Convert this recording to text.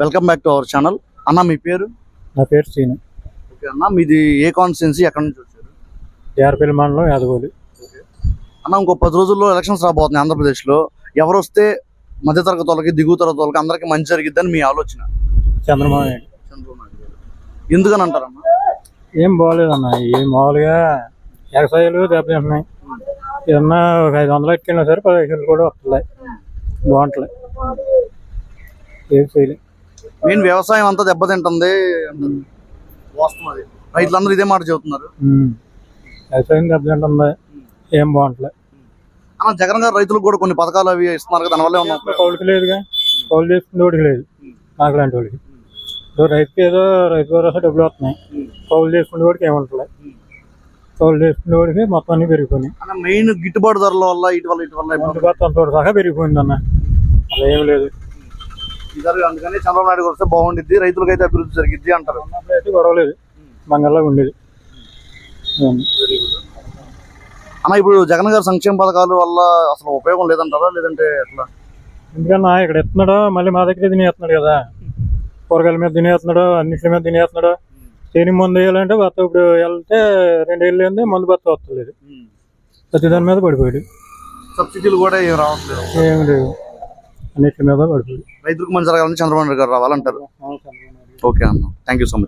Welcome back to our channel. అన్న మీ పేరు? నా పేరు సీను ఓకే అన్న మీది ఏ కాన్స్టిట్యున్సీ ఎక్కడి నుంచి వచ్చారు? జారపల్లి మండలం యాదగోలు అన్న ఇంకో పది రోజుల్లో ఎలక్షన్స్ రాబోతున్నాయి ఆంధ్రప్రదేశ్లో. ఎవరు వస్తే మధ్యతరగతి వాళ్ళకి దిగువ తరగతి వాళ్ళకి అందరికీ మంచి జరిగిద్దని మీ ఆలోచన? చంద్రబాబు నాయుడు. చంద్రబాబు నాయుడు గారు. ఎందుకని అంటారన్న ఏం బాగోలేదన్న. ఈ మామూలుగా ఎగసాయాలు దెబ్బతింటున్నాయి. ఏమన్నా ఒక ఐదు వందలు ఎట్టుకెళ్ళినా సరే పదిహేను కూడా వస్తున్నాయి. బాగుంటలే. ఏం చేయలేదు మెయిన్ వ్యవసాయం అంతా దెబ్బతింటుంది. వాస్తవం అది. రైతులందరూ ఇదే మాట చెబుతున్నారు. వ్యవసాయం దెబ్బతింటుంది. ఏం బాగుంటలే. అన్న జగన్ గారు రైతులకు కూడా కొన్ని పథకాలు అవి ఇస్తున్నారు కదా దానివల్ల ఏమన్నా ఉపయోగం? కౌలుకి లేదుగా. కౌలు చేసుకునే వాడికి లేదు. నాకు లాంటి వాడికి. రైతుకి ఏదో రైతు భరోసా డబ్బులు వస్తున్నాయి. కౌలు చేసుకునే వాడికి ఏముంటలే కౌలు చేసుకునే వాడికి మొత్తం అన్ని పెరిగిపోయినాయి. మెయిన్ గిట్టుబాటు ధరల వల్ల ఇటు వల్ల ఇటు వల్ల ఇబ్బంది. అందుబాటు అంతవరకు సహా పెరిగిపోయింది అన్న అలా ఏం లేదు. ఈసారి అందుకని చంద్రబాబు నాయుడు వస్తే బాగుండిద్ది రైతులకైతే అభివృద్ధి జరిగిద్ది అంటారు. అయితే గొడవలేదు. మంగళలాగా ఉండేది. అన్న ఇప్పుడు జగన్ గారి సంక్షేమ పథకాల వల్ల అసలు ఉపయోగం లేదంటారా? లేదంటే ఎట్లా? ఎందుకన్నా ఇక్కడ ఎత్తున్నాడు? మళ్ళీ మా దగ్గర తినేస్తున్నాడు కదా. కూరగాయల మీద తినేస్తున్నాడు అన్నింటి మీద తినేస్తున్నాడు తేని మందు వేయాలంటే బత్త ఇప్పుడు వెళ్తే రెండు ఏళ్ళు ఏంది మందు బత్త వస్తలేదు. ప్రతి దాని మీద పడిపోయాడు. సబ్సిడీలు కూడా ఏం రావట్లేదు. ఏం లేవు. అన్నిటి మీద పడిపోయాడు రైతులకు మంచి జరగాలని చంద్రబాబు నాయుడు గారు రావాలంటారు. ఓకే అన్న. Thank you so much